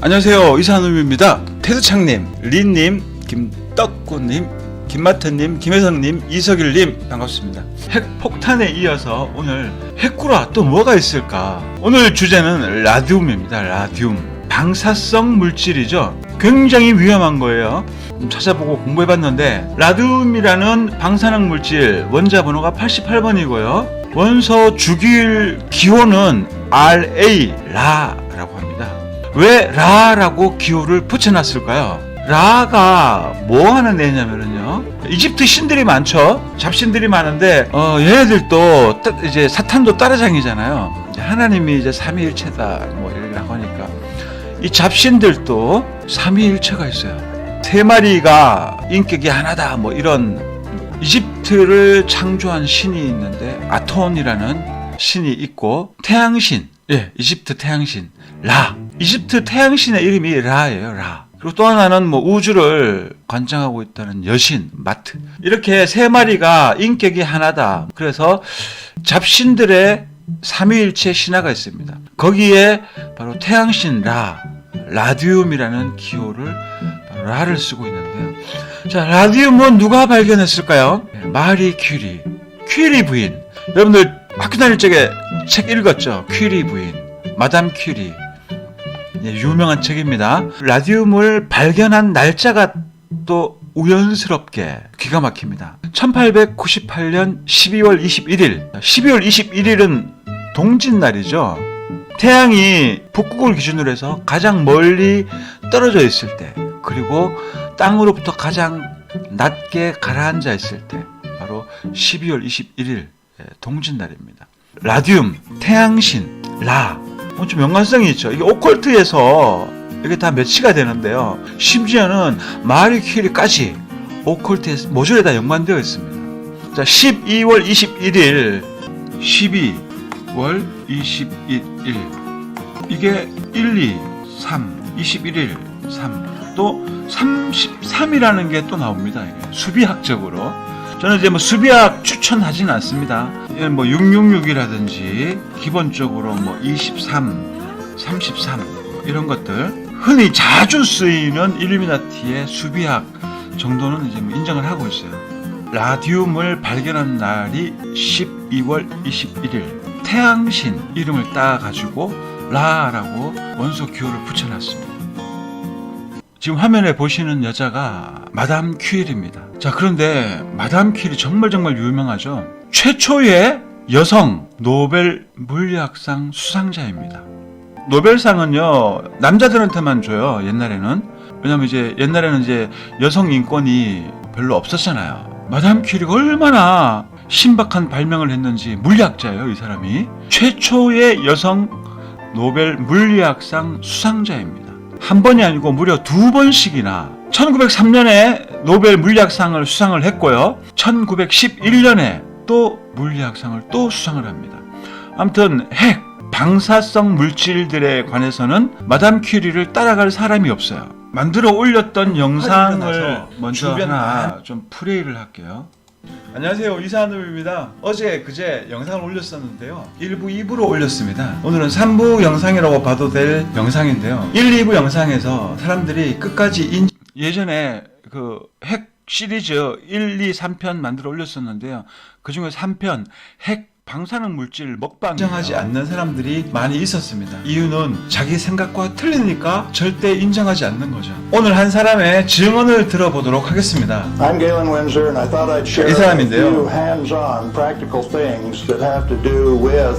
안녕하세요. 이산우입니다. 테드창님, 린님, 김떡구님, 김마태님, 김혜성님, 이석일님 반갑습니다. 핵폭탄에 이어서 오늘 핵구라 또 뭐가 있을까? 오늘 주제는 라듐입니다. 라듐 방사성 물질이죠. 굉장히 위험한 거예요. 좀 찾아보고 공부해봤는데 라듐이라는 방사능 물질 원자 번호가 88번이고요. 원소 주기율 기호는 RA 라라고 합니다 왜 라라고 기호를 붙여놨을까요? 라가 뭐 하는 애냐면요. 이집트 신들이 많죠? 잡신들이 많은데 어 얘네들도 따- 이제 사탄도 따라장이잖아요. 하나님이 이제 삼위일체다 뭐 이라고 하니까. 이 잡신들도 삼위일체가 있어요. 세 마리가 인격이 하나다 뭐 이런 이집트를 창조한 신이 있는데 아톤이라는 신이 있고 태양신. 예 이집트 태양신. 라 이집트 태양신의 이름이 라예요 라. 그리고 또 하나는 뭐 우주를 관장하고 있다는 여신 마트. 이렇게 세 마리가 인격이 하나다. 그래서 잡신들의 삼위일체 신화가 있습니다. 거기에 바로 태양신 라 라디움이라는 기호를 라를 쓰고 있는데요. 자 라디움은 누가 발견했을까요? 예, 마리 퀴리 퀴리 부인. 여러분들 학교 다닐 적에 책 읽었죠? 퀴리 부인 마담 퀴리. 예, 유명한 책입니다. 라디움을 발견한 날짜가 또 우연스럽게 기가 막힙니다. 1898년 12월 21일. 12월 21일은 동짓날이죠. 태양이 북극을 기준으로 해서 가장 멀리 떨어져 있을 때, 그리고 땅으로부터 가장 낮게 가라앉아 있을 때, 바로 12월 21일 예, 동짓날입니다. 라디움, 태양신, 라, 어, 좀 연관성이 있죠. 이게 오컬트에서 이게 다 매치가 되는데요. 심지어는 마리 퀴리까지 오컬트에 모조리 다 연관되어 있습니다. 자, 12월 21일, 12월 21일. 이게 1, 2, 3, 21일, 3. 또 33이라는 게 또 나옵니다. 이게. 수비학적으로. 저는 이제 뭐 수비학 추천하지는 않습니다. 예, 뭐 666이라든지 기본적으로 뭐 23, 33 이런 것들 흔히 자주 쓰이는 일루미나티의 수비학 정도는 이제 뭐 인정을 하고 있어요. 라디움을 발견한 날이 12월 21일 태양신 이름을 따가지고 라라고 원소 기호를 붙여놨습니다. 지금 화면에 보시는 여자가 마담 퀴일입니다. 자, 그런데 마담 퀴일이 정말 정말 유명하죠. 최초의 여성 노벨 물리학상 수상자입니다. 노벨상은요, 남자들한테만 줘요, 옛날에는. 왜냐면 이제 옛날에는 이제 여성 인권이 별로 없었잖아요. 마담 퀴리가 얼마나 신박한 발명을 했는지 물리학자예요, 이 사람이. 최초의 여성 노벨 물리학상 수상자입니다. 한 번이 아니고 무려 두 번씩이나 1903년에 노벨 물리학상을 수상을 했고요. 1911년에 또 물리학상을 또 수상을 합니다. 아무튼 핵, 방사성 물질들에 관해서는 마담 퀴리를 따라갈 사람이 없어요. 만들어 올렸던 영상을 먼저 하나 좀 플레이를 할게요. 안녕하세요 이사한음입니다 어제 그제 영상을 올렸었는데요 1부 2부로 올렸습니다 오늘은 3부 영상이라고 봐도 될 영상인데요 1, 2부 영상에서 사람들이 끝까지 인... 예전에 그 핵 시리즈 1, 2, 3편 만들어 올렸었는데요 그 중에 3편 핵 방사능 물질 먹방 인정하지 않는 사람들이 많이 있었습니다. 이유는 자기 생각과 틀리니까 절대 인정하지 않는 거죠. 오늘 한 사람의 증언을 들어보도록 하겠습니다. I'm Galen Windsor, and I thought I'd share 이 사람인데요. few hands-on practical things that have to do with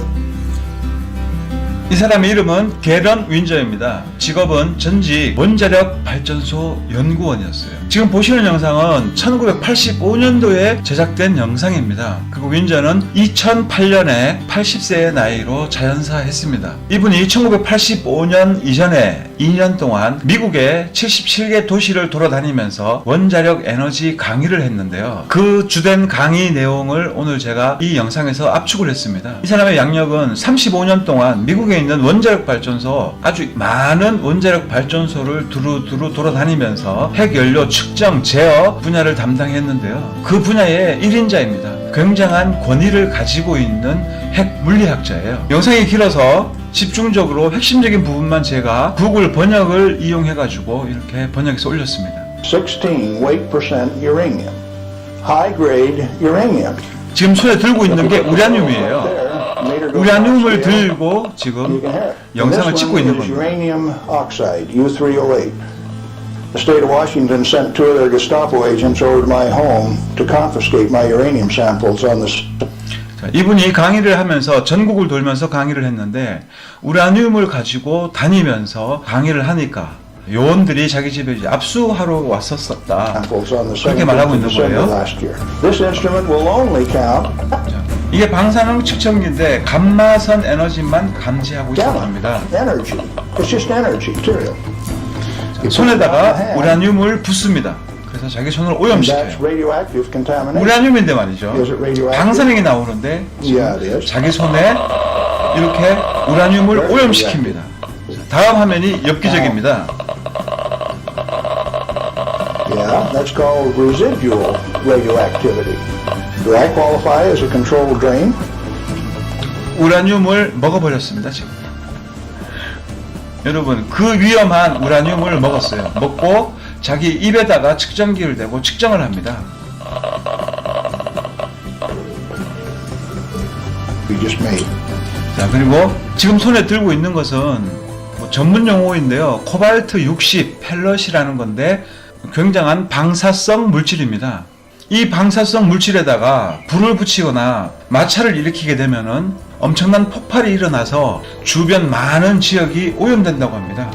이 사람의 이름은 게런 윈저입니다. 직업은 전직 원자력 발전소 연구원이었어요. 지금 보시는 영상은 1985년도에 제작된 영상입니다. 그리고 윈저는 2008년에 80세의 나이로 자연사했습니다. 이분이 1985년 이전에 2년 동안 미국의 77개 도시를 돌아다니면서 원자력 에너지 강의를 했는데요. 그 주된 강의 내용을 오늘 제가 이 영상에서 압축을 했습니다. 이 사람의 양력은 35년 동안 미국에 있는 원자력 발전소 아주 많은 원자력 발전소를 두루두루 돌아다니면서 핵연료 측정, 제어 분야를 담당했는데요. 그 분야의 1인자입니다. 굉장한 권위를 가지고 있는 핵 물리학자예요. 영상이 길어서 집중적으로 핵심적인 부분만 제가 구글 번역을 이용해 가지고 이렇게 번역해서 올렸습니다. 16 weight percent uranium. High grade uranium. 지금 손에 들고 있는 게 우라늄이에요. 우라늄을 들고 지금. 영상을 찍고 있는 겁니다. Uranium oxide, U308. The state of Washington sent two of their Gestapo agents over to my home to confiscate my uranium samples on this. 자, 이분이 강의를 하면서 전국을 돌면서 강의를 했는데 우라늄을 가지고 다니면서 강의를 하니까 요원들이 자기 집에 압수하러 왔었었다. the 그렇게 17th 말하고 있는 거예요. 자, 이게 방사능 측정기인데 감마선 에너지만 감지하고 있다고 합니다. 손에다가 우라늄을 붓습니다. 그래서 자기 손을 오염시켜요. 우라늄인데 말이죠. 방사능이 나오는데. 자기 손에 이렇게 우라늄을 오염시킵니다. 자, 다음 화면이 엽기적입니다. Yeah, that's called residual radioactivity. Do I qualify as a controlled drain? 우라늄을 먹어버렸습니다, 지금. 여러분, 그 위험한 우라늄을 먹었어요. 먹고 자기 입에다가 측정기를 대고 측정을 합니다. 자, 그리고 지금 손에 들고 있는 것은 뭐 전문 용어인데요. 코발트 60 펠럿이라는 건데 굉장한 방사성 물질입니다. 이 방사성 물질에다가 불을 붙이거나 마찰을 일으키게 되면은 엄청난 폭발이 일어나서 주변 많은 지역이 오염된다고 합니다.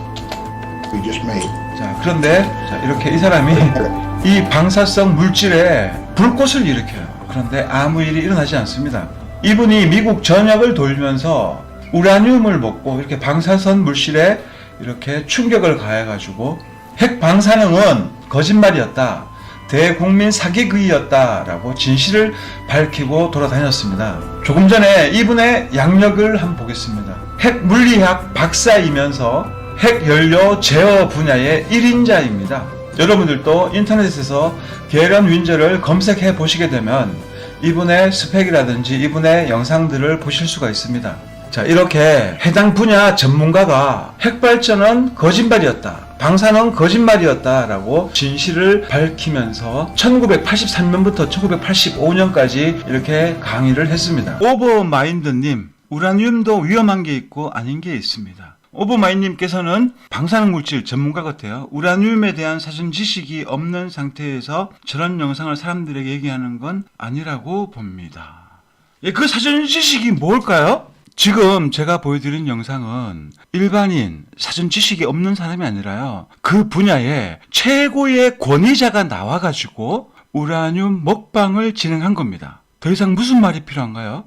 자, 그런데 자, 이렇게 이 사람이 이 방사성 물질에 불꽃을 일으켜요. 그런데 아무 일이 일어나지 않습니다. 이분이 미국 전역을 돌면서 우라늄을 먹고 이렇게 방사선 물질에 이렇게 충격을 가해가지고 핵 방사능은 거짓말이었다. 대국민 사기극이었다라고 진실을 밝히고 돌아다녔습니다. 조금 전에 이분의 양력을 한번 보겠습니다. 핵 물리학 박사이면서 핵 연료 제어 분야의 1인자입니다. 여러분들도 인터넷에서 게런 윈저를 검색해 보시게 되면 이분의 스펙이라든지 이분의 영상들을 보실 수가 있습니다. 자, 이렇게 해당 분야 전문가가 핵발전은 거짓말이었다. 방사능 거짓말이었다라고 진실을 밝히면서 1983년부터 1985년까지 이렇게 강의를 했습니다. 오버마인드님, 우라늄도 위험한 게 있고 아닌 게 있습니다. 오버마인님께서는 방사능 물질 전문가 같아요. 우라늄에 대한 사전 지식이 없는 상태에서 저런 영상을 사람들에게 얘기하는 건 아니라고 봅니다. 예, 그 사전 지식이 뭘까요? 지금 제가 보여드린 영상은 일반인 사전 지식이 없는 사람이 아니라요. 그 분야에 최고의 권위자가 나와가지고 우라늄 먹방을 진행한 겁니다. 더 이상 무슨 말이 필요한가요?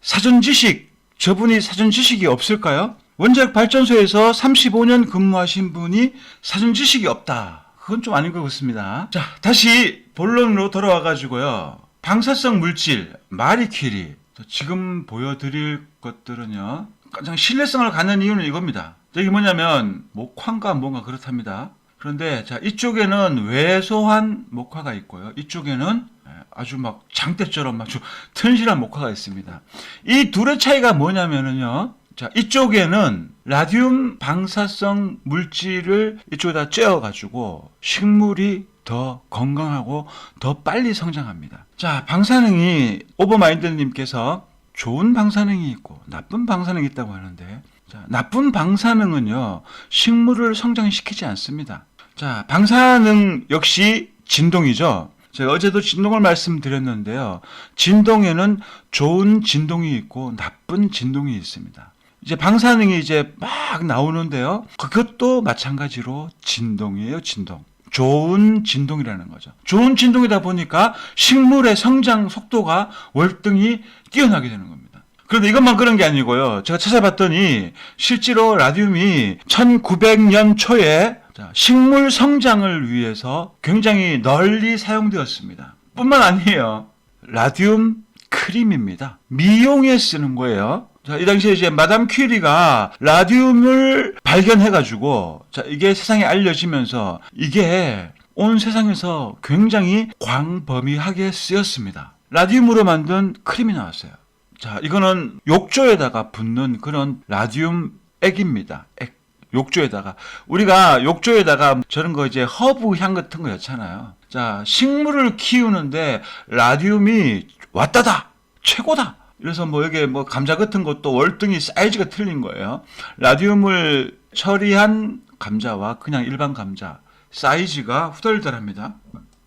사전 지식, 저분이 사전 지식이 없을까요? 원자력 발전소에서 35년 근무하신 분이 사전 지식이 없다. 그건 좀 아닌 것 같습니다. 자, 다시 본론으로 돌아와가지고요. 방사성 물질, 마리퀴리. 지금 보여드릴 것들은요. 가장 신뢰성을 갖는 이유는 이겁니다. 이게 뭐냐면, 목화인가 뭔가 그렇답니다. 그런데, 자, 이쪽에는 왜소한 목화가 있고요. 이쪽에는 아주 막 장대처럼 아주 튼실한 목화가 있습니다. 이 둘의 차이가 뭐냐면은요. 자, 이쪽에는 라듐 방사성 물질을 이쪽에다 쬐어가지고 식물이 더 건강하고 더 빨리 성장합니다. 자, 방사능이 오버마인드님께서 좋은 방사능이 있고 나쁜 방사능이 있다고 하는데, 자, 나쁜 방사능은요, 식물을 성장시키지 않습니다. 자, 방사능 역시 진동이죠. 제가 어제도 진동을 말씀드렸는데요. 진동에는 좋은 진동이 있고 나쁜 진동이 있습니다. 이제 방사능이 이제 막 나오는데요. 그것도 마찬가지로 진동이에요, 진동. 좋은 진동이라는 거죠. 좋은 진동이다 보니까 식물의 성장 속도가 월등히 뛰어나게 되는 겁니다. 그런데 이것만 그런 게 아니고요. 제가 찾아봤더니 실제로 라듐이 1900년 초에 자, 식물 성장을 위해서 굉장히 널리 사용되었습니다. 뿐만 아니에요. 라듐 크림입니다. 미용에 쓰는 거예요. 자, 이 당시에 이제 마담 퀴리가 라듐을 발견해가지고, 자, 이게 세상에 알려지면서 이게 온 세상에서 굉장히 광범위하게 쓰였습니다. 라듐으로 만든 크림이 나왔어요. 자, 이거는 욕조에다가 붙는 그런 라디움 액입니다. 액. 욕조에다가 우리가 욕조에다가 저런 거 이제 허브 향 같은 거 였잖아요. 자, 식물을 키우는데 라디움이 왔다다. 최고다. 그래서 뭐 여기 뭐 감자 같은 것도 월등히 사이즈가 틀린 거예요. 라디움을 처리한 감자와 그냥 일반 감자 사이즈가 후덜덜합니다.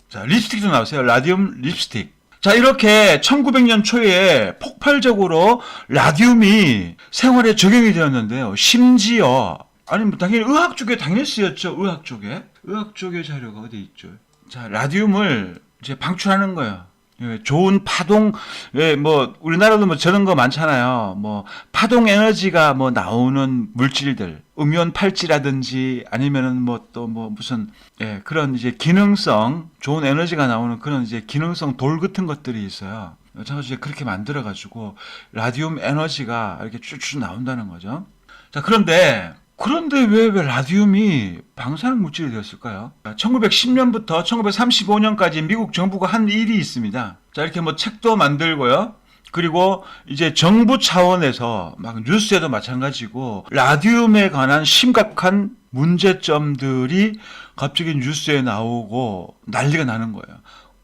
자, 립스틱도 나오세요. 라디움 립스틱. 자, 이렇게 1900년 초에 폭발적으로 라디움이 생활에 적용이 되었는데요. 심지어, 아니, 뭐, 당연히 의학 쪽에 당연히 쓰였죠. 의학 쪽에. 의학 쪽의 자료가 어디 있죠. 자, 라디움을 이제 방출하는 거예요. 예, 좋은 파동, 예, 뭐, 우리나라도 뭐 저런 거 많잖아요. 뭐, 파동 에너지가 뭐 나오는 물질들, 음연 팔찌라든지 아니면은 뭐 또 뭐 무슨, 예, 그런 이제 기능성, 좋은 에너지가 나오는 그런 이제 기능성 돌 같은 것들이 있어요. 제가 이제 그렇게 만들어가지고 라디움 에너지가 이렇게 쭉쭉 나온다는 거죠. 자, 그런데 그런데 왜, 왜 라디움이 방사능 물질이 되었을까요? 1910년부터 1935년까지 미국 정부가 한 일이 있습니다. 자, 이렇게 뭐 책도 만들고요. 그리고 이제 정부 차원에서 막 뉴스에도 마찬가지고 라디움에 관한 심각한 문제점들이 갑자기 뉴스에 나오고 난리가 나는 거예요.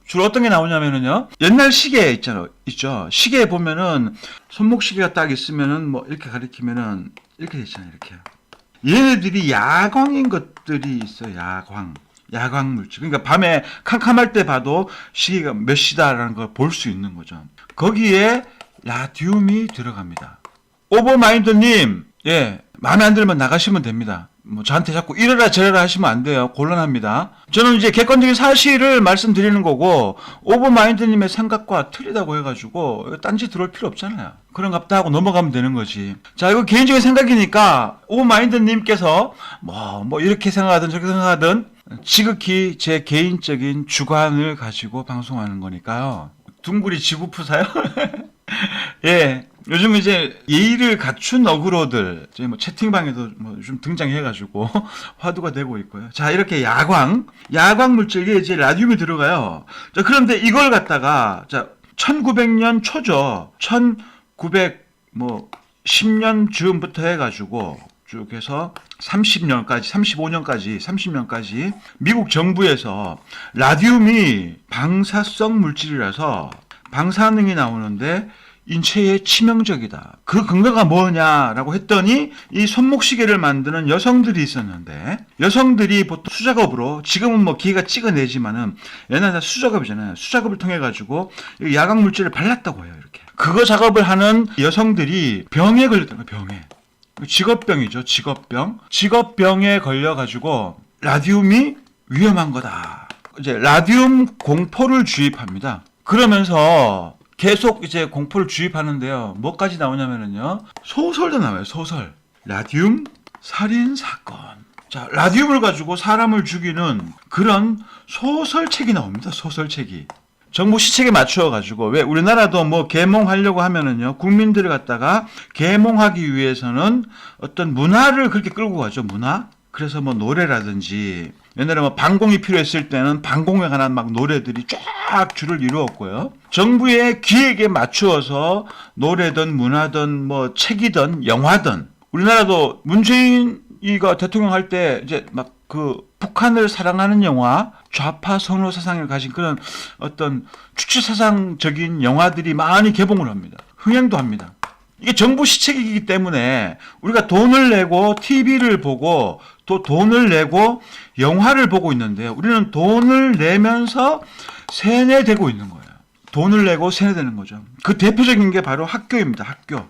주로 어떤 게 나오냐면은요. 옛날 시계 있잖아요. 있죠. 시계에 보면은 손목 시계가 딱 있으면은 뭐 이렇게 가리키면은 이렇게 돼 있잖아요. 이렇게. 얘네들이 야광인 것들이 있어요. 야광. 야광 물질. 그러니까 밤에 캄캄할 때 봐도 시계가 몇 시다라는 걸 볼 수 있는 거죠. 거기에 라디움이 들어갑니다. 오버마인드님, 예, 마음에 안 들면 나가시면 됩니다. 뭐 저한테 자꾸 이래라 저래라 하시면 안 돼요. 곤란합니다. 저는 이제 객관적인 사실을 말씀드리는 거고 오버마인드님의 생각과 틀리다고 해가지고 딴지 들어올 필요 없잖아요. 그런갑다 하고 넘어가면 되는 거지. 자 이거 개인적인 생각이니까 오버마인드님께서 뭐뭐 이렇게 생각하든 저렇게 생각하든 지극히 제 개인적인 주관을 가지고 방송하는 거니까요. 둥구리 지구프사요? 예. 요즘 이제 예의를 갖춘 어그로들, 저희 뭐 채팅방에도 뭐 좀 등장해가지고 화두가 되고 있고요. 자, 이렇게 야광, 야광 물질에 이제 라디움이 들어가요. 자, 그런데 이걸 갖다가, 자, 1900년 초죠. 1900, 뭐, 10년 즈음부터 해가지고 쭉 해서 30년까지, 35년까지, 30년까지 미국 정부에서 라디움이 방사성 물질이라서 방사능이 나오는데 인체에 치명적이다. 그 근거가 뭐냐라고 했더니 이 손목시계를 만드는 여성들이 있었는데 여성들이 보통 수작업으로 지금은 뭐 기계가 찍어내지만은 옛날에 다 수작업이잖아요. 수작업을 통해 가지고 야광 물질을 발랐다고 해요. 이렇게 그거 작업을 하는 여성들이 병에 걸렸다는 거예요. 병에 직업병이죠. 직업병. 직업병에 걸려 가지고 라디움이 위험한 거다. 이제 라디움 공포를 주입합니다. 그러면서 계속 이제 공포를 주입하는데요. 뭐까지 나오냐면은요. 소설도 나와요. 소설. 라디움 살인 사건. 자, 라디움을 가지고 사람을 죽이는 그런 소설책이 나옵니다. 소설책이. 정부 시책에 맞추어 가지고 왜 우리나라도 뭐 계몽하려고 하면은요 국민들을 갖다가 계몽하기 위해서는 어떤 문화를 그렇게 끌고 가죠 문화 그래서 뭐 노래라든지 옛날에 뭐 반공이 필요했을 때는 반공에 관한 막 노래들이 쫙 줄을 이루었고요. 정부의 기획에 맞추어서 노래든 문화든 뭐 책이든 영화든 우리나라도 문재인이가 대통령 할 때 이제 막 그 북한을 사랑하는 영화 좌파 선호 사상을 가진 그런 어떤 추치 사상적인 영화들이 많이 개봉을 합니다. 흥행도 합니다. 이게 정부 시책이기 때문에 우리가 돈을 내고 TV를 보고 또 돈을 내고 영화를 보고 있는데요. 우리는 돈을 내면서 세뇌되고 있는 거예요. 돈을 내고 세뇌되는 거죠. 그 대표적인 게 바로 학교입니다. 학교.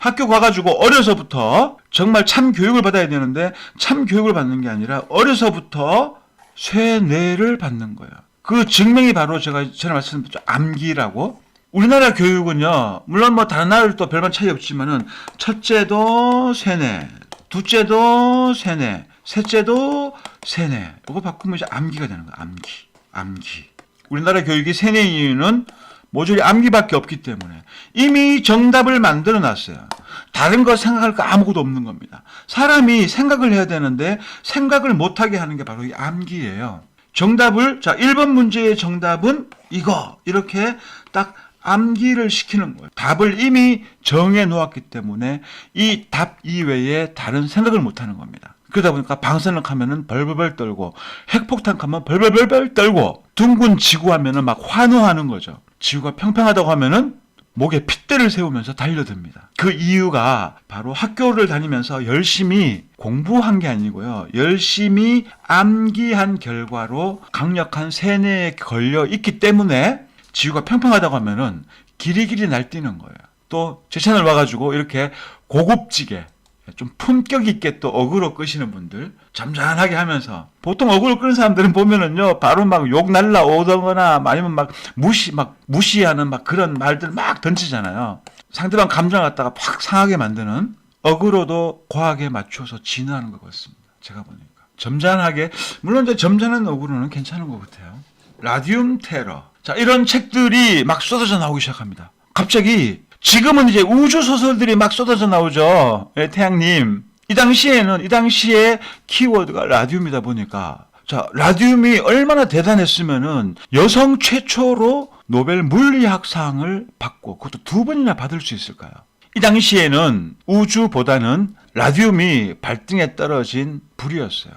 학교 가가지고 어려서부터 정말 참 교육을 받아야 되는데 참 교육을 받는 게 아니라 어려서부터 세뇌를 받는 거예요. 그 증명이 바로 제가 전에 말씀드렸죠. 암기라고. 우리나라 교육은요, 물론 뭐 다른 나라들도 별반 차이 없지만은 첫째도 세뇌, 둘째도 세뇌, 셋째도 세뇌. 이거 바꾸면 이제 암기가 되는 거야. 암기, 암기. 우리나라 교육이 세뇌인 이유는 모조리 암기밖에 없기 때문에 이미 정답을 만들어 놨어요. 다른 거 생각할 거 아무것도 없는 겁니다. 사람이 생각을 해야 되는데 생각을 못하게 하는 게 바로 이 암기예요. 정답을 자 1번 문제의 정답은 이거 이렇게 딱 암기를 시키는 거예요. 답을 이미 정해 놓았기 때문에 이 답 이외에 다른 생각을 못 하는 겁니다. 그러다 보니까 방사능 하면은 벌벌벌 떨고 핵폭탄 하면 벌벌벌벌 떨고 둥근 지구 하면은 막 환호하는 거죠. 지구가 평평하다고 하면은 목에 핏대를 세우면서 달려듭니다. 그 이유가 바로 학교를 다니면서 열심히 공부한 게 아니고요. 열심히 암기한 결과로 강력한 세뇌에 걸려 있기 때문에 지구가 평평하다고 하면은 길이길이 날뛰는 거예요. 또 제 채널 와가지고 이렇게 고급지게 좀 품격 있게 또 어그로 끄시는 분들 잠잠하게 하면서 보통 어그로 끄는 사람들은 보면은요 바로 막 욕 날라오거나 아니면 막 무시 막 무시하는 막 그런 말들 막 던지잖아요. 상대방 감정 갖다가 확 상하게 만드는 어그로도 과하게 맞춰서 진화하는 것 같습니다. 제가 보니까. 점잖하게 물론 이제 점잖은 어그로는 괜찮은 것 같아요 라디움 테러 자 이런 책들이 막 쏟아져 나오기 시작합니다 갑자기 지금은 이제 우주 소설들이 막 쏟아져 나오죠. 예, 태양님. 이 당시에는 이 당시에 키워드가 라디움이다 보니까 자 라디움이 얼마나 대단했으면은 여성 최초로 노벨 물리학상을 받고 그것도 두 번이나 받을 수 있을까요? 이 당시에는 우주보다는 라디움이 발등에 떨어진 불이었어요.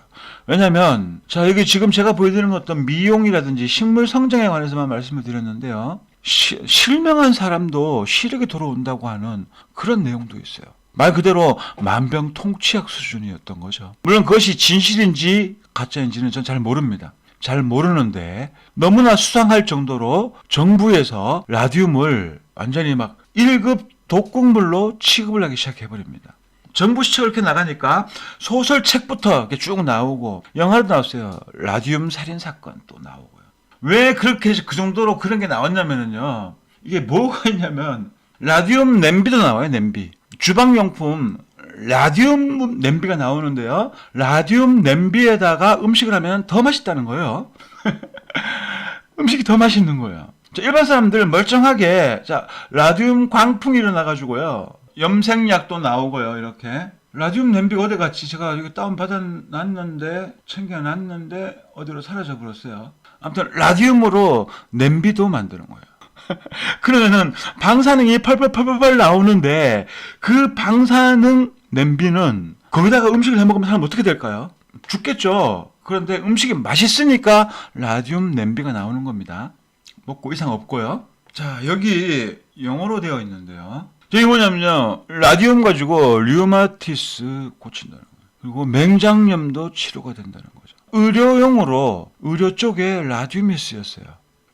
왜냐면, 자, 여기 지금 제가 보여드리는 어떤 미용이라든지 식물 성장에 관해서만 말씀을 드렸는데요. 시- 실명한 사람도 시력이 돌아온다고 하는 그런 내용도 있어요. 말 그대로 만병통치약 수준이었던 거죠. 물론 그것이 진실인지 가짜인지는 전 잘 모릅니다. 잘 모르는데 너무나 수상할 정도로 정부에서 라디움을 완전히 막 1급 독극물로 취급을 하기 시작해버립니다. 정부 시청 이렇게 나가니까 소설책부터 쭉 나오고 영화도 나왔어요. 라디움 살인 사건 또 나오고요. 왜 그렇게 그 정도로 그런 게 나왔냐면은요. 이게 뭐가 있냐면 라디움 냄비도 나와요. 냄비. 주방용품 라디움 냄비가 나오는데요. 라디움 냄비에다가 음식을 하면 더 맛있다는 거예요. 음식이 더 맛있는 거예요. 자, 일반 사람들 멀쩡하게 자 라디움 광풍이 일어나가지고요 염색약도 나오고요 이렇게 라디움 냄비 어디 갔지 제가 이거 다운 받아놨는데 챙겨놨는데 어디로 사라져 버렸어요. 아무튼 라디움으로 냄비도 만드는 거예요. 그러면은 방사능이 펄펄펄펄 나오는데 그 방사능 냄비는 거기다가 음식을 해 먹으면 사람 어떻게 될까요? 죽겠죠. 그런데 음식이 맛있으니까 라디움 냄비가 나오는 겁니다. 먹고 이상 없고요. 자, 여기 영어로 되어 있는데요. 이게 뭐냐면요. 라디움 가지고 류마티스 고친다는 거예요. 그리고 맹장염도 치료가 된다는 거죠. 의료용으로 의료 쪽에 라디움이 쓰였어요.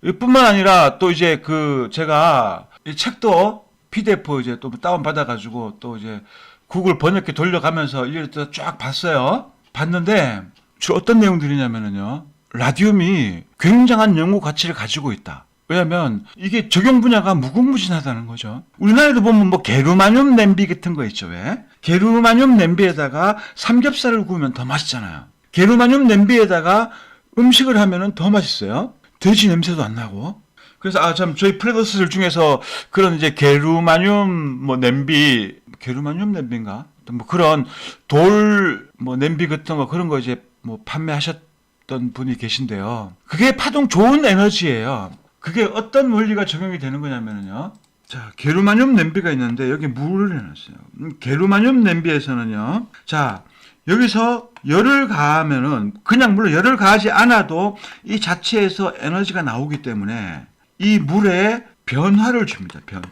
이뿐만 아니라 또 이제 그 제가 이 책도 PDF 이제 또 다운 받아 가지고 또 이제 구글 번역기 돌려가면서 일일이 또쫙 봤어요. 봤는데 주로 어떤 내용들이냐면은요. 라디움이 굉장한 연구 가치를 가지고 있다. 왜냐면 이게 적용 분야가 무궁무진하다는 거죠. 우리나라에도 보면 뭐 게르마늄 냄비 같은 거 있죠, 왜? 게르마늄 냄비에다가 삼겹살을 구우면 더 맛있잖아요. 게르마늄 냄비에다가 음식을 하면은 더 맛있어요. 돼지 냄새도 안 나고. 그래서 아 참 저희 프레더스들 중에서 그런 이제 게르마늄 뭐 냄비 게르마늄 냄비인가? 뭐 그런 돌 뭐 냄비 같은 거 그런 거 이제 뭐 판매하셨 던 분이 계신데요. 그게 파동 좋은 에너지예요. 그게 어떤 원리가 적용이 되는 거냐면요. 자, 게르마늄 냄비가 있는데 여기 물을 해놨어요. 음, 게르마늄 냄비에서는요. 자, 여기서 열을 가하면은 그냥 물론 열을 가하지 않아도 이 자체에서 에너지가 나오기 때문에 이 물에 변화를 줍니다. 변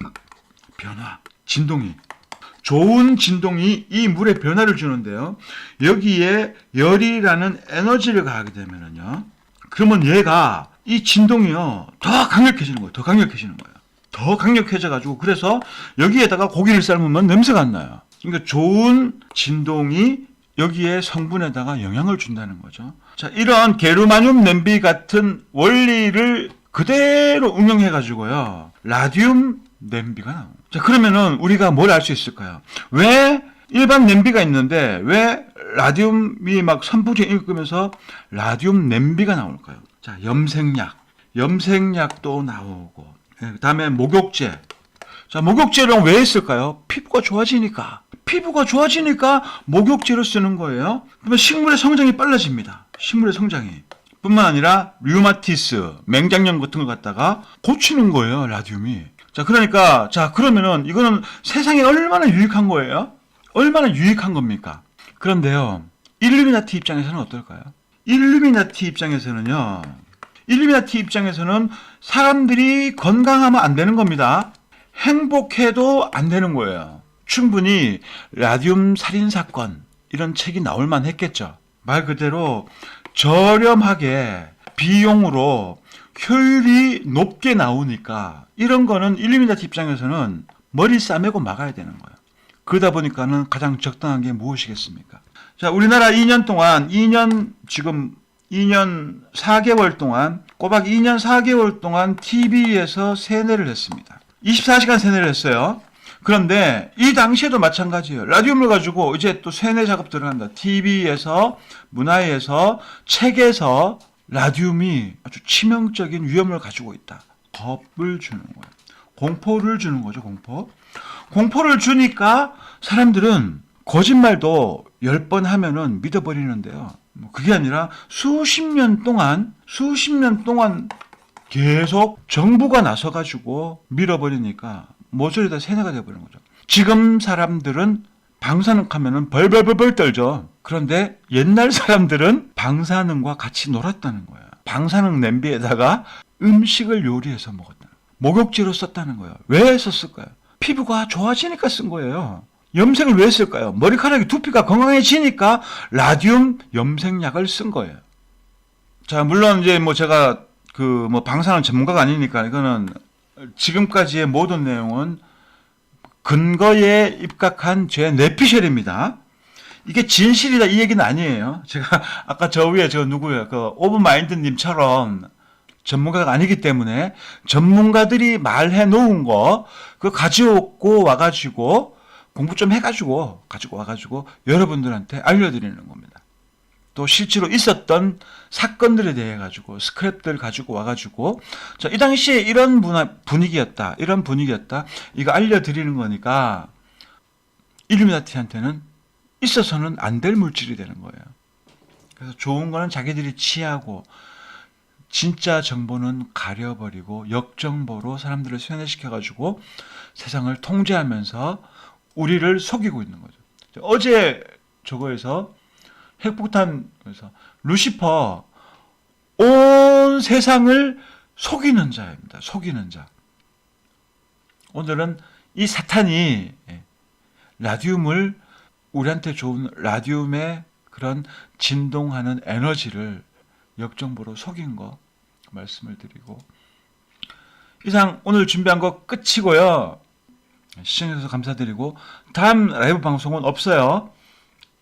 변화, 진동이. 좋은 진동이 이 물에 변화를 주는데요. 여기에 열이라는 에너지를 가하게 되면은요. 그러면 얘가 이 진동이요. 더 강력해지는 거예요. 더 강력해지는 거예요. 더 강력해져 가지고 그래서 여기에다가 고기를 삶으면 냄새가 안 나요. 그러니까 좋은 진동이 여기에 성분에다가 영향을 준다는 거죠. 자, 이런 게르마늄 냄비 같은 원리를 그대로 응용해 가지고요. 라디움 냄비가 나옵니다. 자, 그러면은 우리가 뭘 알 수 있을까요? 왜 일반 냄비가 있는데 왜 라디움이 막 선풍기 일으면서 라디움 냄비가 나올까요? 자, 염색약. 염색약도 나오고. 예, 그다음에 목욕제. 자, 목욕제를 왜 했을까요? 피부가 좋아지니까. 피부가 좋아지니까 목욕제를 쓰는 거예요. 그러면 식물의 성장이 빨라집니다. 식물의 성장이. 뿐만 아니라 류마티스, 맹장염 같은 걸 갖다가 고치는 거예요, 라디움이. 자, 그러니까, 자, 그러면은 이거는 세상에 얼마나 유익한 거예요? 얼마나 유익한 겁니까? 그런데요, 일루미나티 입장에서는 어떨까요? 일루미나티 입장에서는요, 일루미나티 입장에서는 사람들이 건강하면 안 되는 겁니다. 행복해도 안 되는 거예요. 충분히 라디움 살인 사건 이런 책이 나올 만 했겠죠. 말 그대로 저렴하게 비용으로 효율이 높게 나오니까 이런 거는 일루미나티 입장에서는 머리 싸매고 막아야 되는 거예요. 그러다 보니까는 가장 적당한 게 무엇이겠습니까? 자, 우리나라 2년 동안 2년 지금 2년 4개월 동안 꼬박 2년 4개월 동안 TV에서 세뇌를 했습니다. 24시간 세뇌를 했어요. 그런데 이 당시에도 마찬가지예요. 라디움을 가지고 이제 또 세뇌 작업 들어간다. TV에서 문화에서 책에서 라디움이 아주 치명적인 위험을 가지고 있다. 겁을 주는 거예요. 공포를 주는 거죠, 공포. 공포를 주니까 사람들은 거짓말도 열번 하면은 믿어버리는데요. 뭐 그게 아니라 수십 년 동안, 수십 년 동안 계속 정부가 나서가지고 밀어버리니까 모조리 다 세뇌가 돼버리는 거죠. 지금 사람들은 방사능 하면은 벌벌벌벌 떨죠. 그런데 옛날 사람들은 방사능과 같이 놀았다는 거예요. 방사능 냄비에다가 음식을 요리해서 먹었다. 목욕지로 썼다는 거예요. 왜 썼을까요? 피부가 좋아지니까 쓴 거예요. 염색을 왜 했을까요? 머리카락이 두피가 건강해지니까 라디움 염색약을 쓴 거예요. 자, 물론 이제 뭐 제가 그 뭐 방사능 전문가가 아니니까 이거는 지금까지의 모든 내용은 근거에 입각한 제 뇌피셜입니다. 이게 진실이다 이 얘기는 아니에요. 제가 아까 저 위에 저 누구예요? 그 오브마인드님처럼 전문가가 아니기 때문에 전문가들이 말해 놓은 거그 가지고 와가지고 공부 좀 해가지고 가지고 와가지고 여러분들한테 알려드리는 겁니다. 또 실제로 있었던 사건들에 대해 가지고 스크랩들 가지고 와가지고 자, 이 당시에 이런 문화, 분위기였다 이런 분위기였다 이거 알려드리는 거니까 일루미나티한테는 있어서는 안 될 물질이 되는 거예요. 그래서 좋은 거는 자기들이 취하고 진짜 정보는 가려버리고 역정보로 사람들을 세뇌시켜가지고 세상을 통제하면서 우리를 속이고 있는 거죠. 어제 저거에서 핵폭탄에서 루시퍼 온 세상을 속이는 자입니다. 속이는 자. 오늘은 이 사탄이 예, 라디움을 우리한테 좋은 라디움의 그런 진동하는 에너지를 역정보로 속인 거 말씀을 드리고 이상 오늘 준비한 거 끝이고요. 시청해주셔서 감사드리고 다음 라이브 방송은 없어요.